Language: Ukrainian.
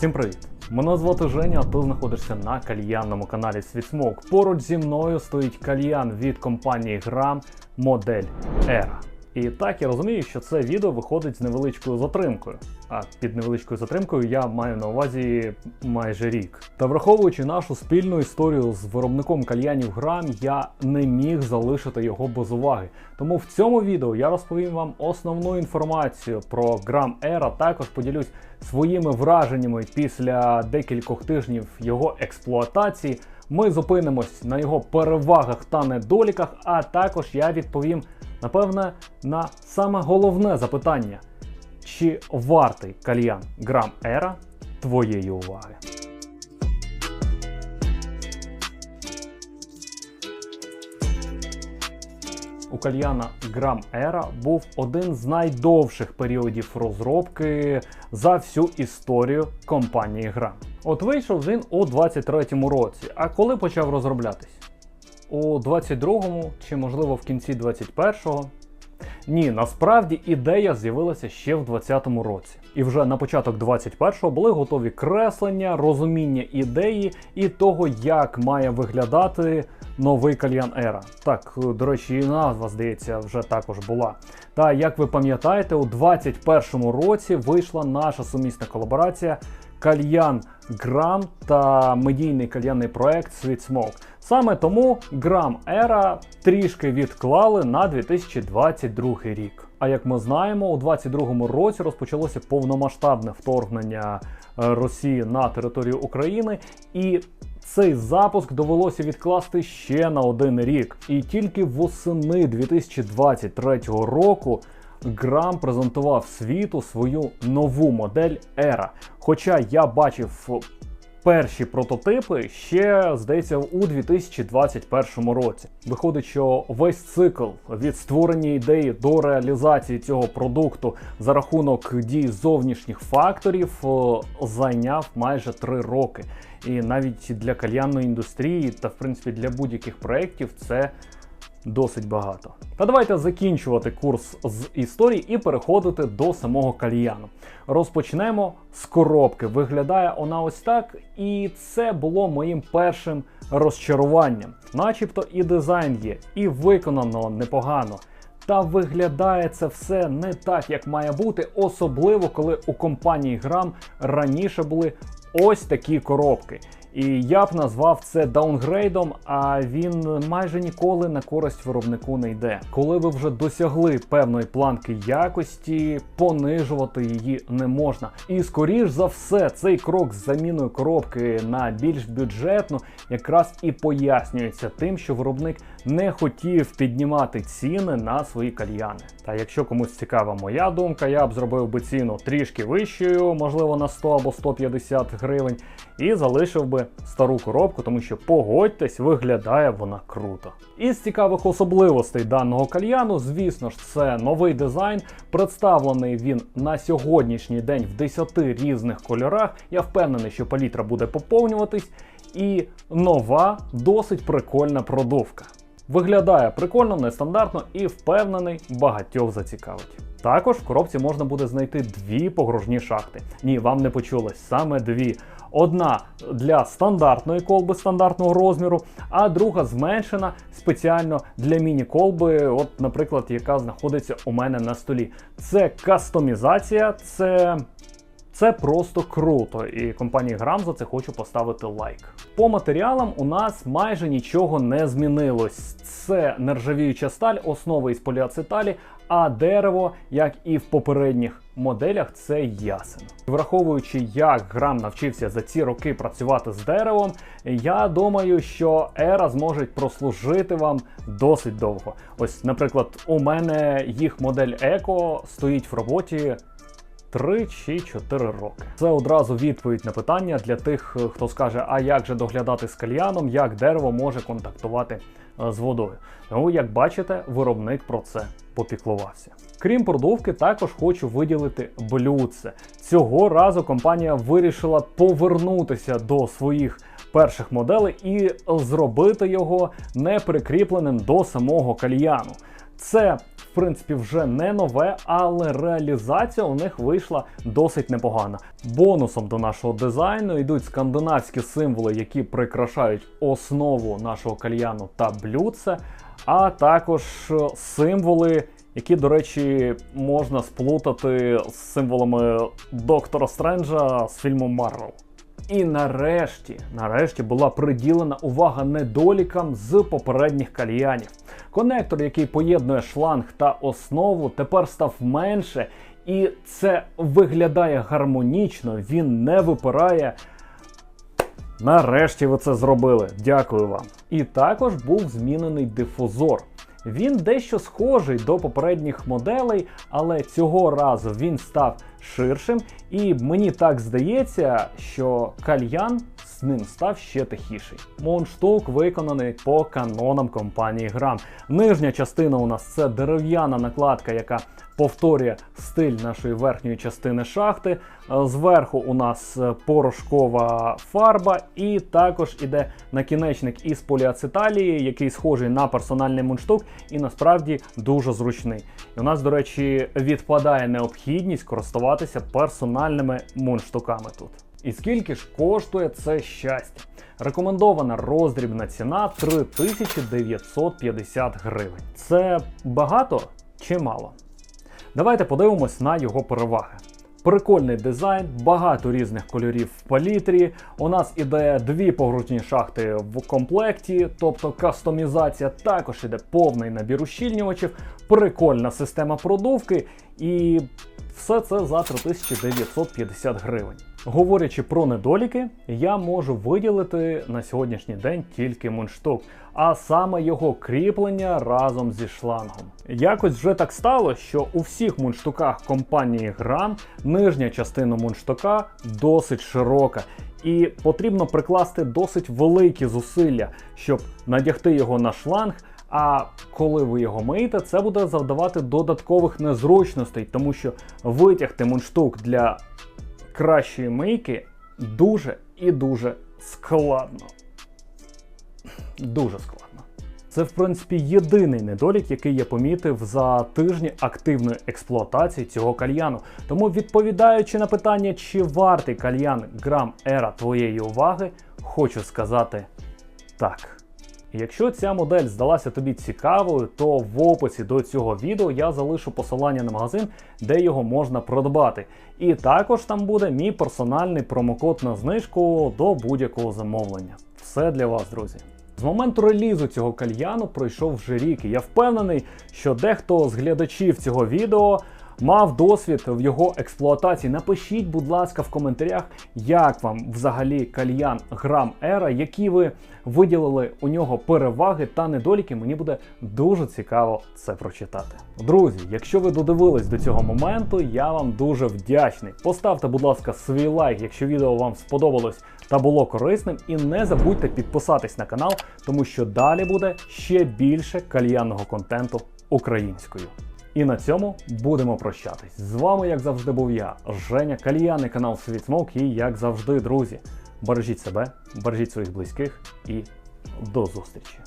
Всім привіт! Мене звати Женя, а ти знаходишся на кальянному каналі Світсмок. Поруч зі мною стоїть кальян від компанії Gram модель Era. І так я розумію, що це відео виходить з невеличкою затримкою. А під невеличкою затримкою я маю на увазі майже рік. Та враховуючи нашу спільну історію з виробником кальянів Грам, я не міг залишити його без уваги. Тому в цьому відео я розповім вам основну інформацію про Gram Era, також поділюсь своїми враженнями після декількох тижнів його експлуатації. Ми зупинимось на його перевагах та недоліках, а також я відповім, напевне, на саме головне запитання: чи вартий кальян Gram Era твоєї уваги? У кальяна Gram Era був один з найдовших періодів розробки за всю історію компанії Gram. От вийшов він у 23-му році. А коли почав розроблятись? У 22-му чи можливо в кінці 21-го? Ні, насправді ідея з'явилася ще в 20-му році. І вже на початок 21-го були готові креслення, розуміння ідеї і того, як має виглядати новий кальян Ера. Так, до речі, і назва, здається, вже також була. Та як ви пам'ятаєте, у 21-му році вийшла наша сумісна колаборація Кальян Грам та медійний кальянний проект Sweet Smoke. Саме тому Грам Era трішки відклали на 2022 рік. А як ми знаємо, у 2022 році розпочалося повномасштабне вторгнення е, Росії на територію України, і цей запуск довелося відкласти ще на один рік. І тільки восени 2023 року. Грам презентував світу свою нову модель Era. Хоча я бачив перші прототипи ще, здається, у 2021 році. Виходить, що весь цикл від створення ідеї до реалізації цього продукту за рахунок дій зовнішніх факторів зайняв майже 3 роки. І навіть для кальянної індустрії та в принципі для будь-яких проєктів це досить багато. Та давайте закінчувати курс з історії і переходити до самого кальяну. Розпочнемо з коробки. Виглядає вона ось так, і це було моїм першим розчаруванням. Начебто і дизайн є, і виконано непогано. Та виглядає це все не так, як має бути, особливо коли у компанії Грам раніше були ось такі коробки. І я б назвав це даунгрейдом, а він майже ніколи на користь виробнику не йде. Коли ви вже досягли певної планки якості, понижувати її не можна. І скоріш за все, цей крок з заміною коробки на більш бюджетну якраз і пояснюється тим, що виробник не хотів піднімати ціни на свої кальяни. Та якщо комусь цікава моя думка, я б зробив би ціну трішки вищою, можливо на 100 або 150 гривень, і залишив би стару коробку, тому що погодьтесь, виглядає вона круто. Із цікавих особливостей даного кальяну, звісно ж, це новий дизайн. Представлений він на сьогоднішній день в 10 різних кольорах. Я впевнений, що палітра буде поповнюватись. І нова, досить прикольна продувка. Виглядає прикольно, нестандартно і впевнений, багатьох зацікавить. Також в коробці можна буде знайти дві погружні шахти. Ні, вам не почулось, саме дві. Одна для стандартної колби стандартного розміру, а друга зменшена спеціально для міні-колби, от, наприклад, яка знаходиться у мене на столі. Це кастомізація, це. Це просто круто, і компанії Грам за це хочу поставити лайк. По матеріалам у нас майже нічого не змінилось. Це нержавіюча сталь, основа із поліацеталі, а дерево, як і в попередніх моделях, це ясен. Враховуючи, як Грам навчився за ці роки працювати з деревом, я думаю, що ера зможе прослужити вам досить довго. Ось, наприклад, у мене їх модель Еко стоїть в роботі. 3 чи 4 роки. Це одразу відповідь на питання для тих, хто скаже, а як же доглядати з кальяном, як дерево може контактувати е, з водою. Ну, як бачите, виробник про це попіклувався. Крім продувки, також хочу виділити блюдце. Цього разу компанія вирішила повернутися до своїх перших моделей і зробити його не прикріпленим до самого кальяну. Це в принципі, вже не нове, але реалізація у них вийшла досить непогана. Бонусом до нашого дизайну йдуть скандинавські символи, які прикрашають основу нашого кальяну та блюдце, а також е, символи. Які, до речі, можна сплутати з символами Доктора Стренджа з фільму Марвел. І нарешті, нарешті була приділена увага недолікам з попередніх кальянів. Конектор, який поєднує шланг та основу, тепер став менше, і це виглядає гармонічно, він не випирає. Нарешті ви це зробили. Дякую вам. І також був змінений дифузор. Він дещо схожий до попередніх моделей, але цього разу він став ширшим, і мені так здається, що кальян з ним став ще тихіший. Мундштук виконаний по канонам компанії Грам. Нижня частина у нас це дерев'яна накладка, яка повторює стиль нашої верхньої частини шахти. Зверху у нас е, порошкова фарба, і також іде накінечник із поліацеталії, який схожий на персональний мундштук, і насправді дуже зручний. У нас, до речі, відпадає необхідність користуватися персональними мундштуками тут. І скільки ж коштує це щастя? Рекомендована роздрібна ціна 3950 гривень. Це багато чи мало? Давайте подивимось на його переваги. Прикольний дизайн, багато різних кольорів в палітрі. У нас іде дві погружні шахти в комплекті, тобто кастомізація. Також іде повний набір ущільнювачів, прикольна система продувки і все це за 3950 гривень. Говорячи про недоліки, я можу виділити на сьогоднішній день тільки мундштук, а саме його кріплення разом зі шлангом. Якось вже так стало, що у всіх мундштуках компанії Грам нижня частина мундштука досить широка. І потрібно прикласти досить великі зусилля, щоб надягти його на шланг. А коли ви його миєте, це буде завдавати додаткових незручностей, тому що витягти мундштук для кращої мийки дуже і дуже складно. Дуже складно. Це, в принципі, єдиний недолік, який я помітив за тижні активної експлуатації цього кальяну. Тому, відповідаючи на питання, чи вартий кальян грам ера твоєї уваги, хочу сказати так. Якщо ця модель здалася тобі цікавою, то в описі до цього відео я залишу посилання на магазин, де його можна придбати. І також там буде мій персональний промокод на знижку до будь-якого замовлення. Все для вас, друзі. З моменту релізу цього кальяну пройшов вже рік, і я впевнений, що дехто з глядачів цього відео мав досвід в його експлуатації. Напишіть, будь ласка, в коментарях, як вам взагалі кальян Грам Ера, які ви виділили у нього переваги та недоліки. Мені буде дуже цікаво це прочитати. Друзі, якщо ви додивились до цього моменту, я вам дуже вдячний. Поставте, будь ласка, свій лайк, якщо відео вам сподобалось та було корисним. І не забудьте підписатись на канал, тому що далі буде ще більше кальянного контенту українською. І на цьому будемо прощатись. З вами, як завжди, був я, Женя Кальяни, канал Світ Смок. І як завжди, друзі, бережіть себе, бережіть своїх близьких і до зустрічі.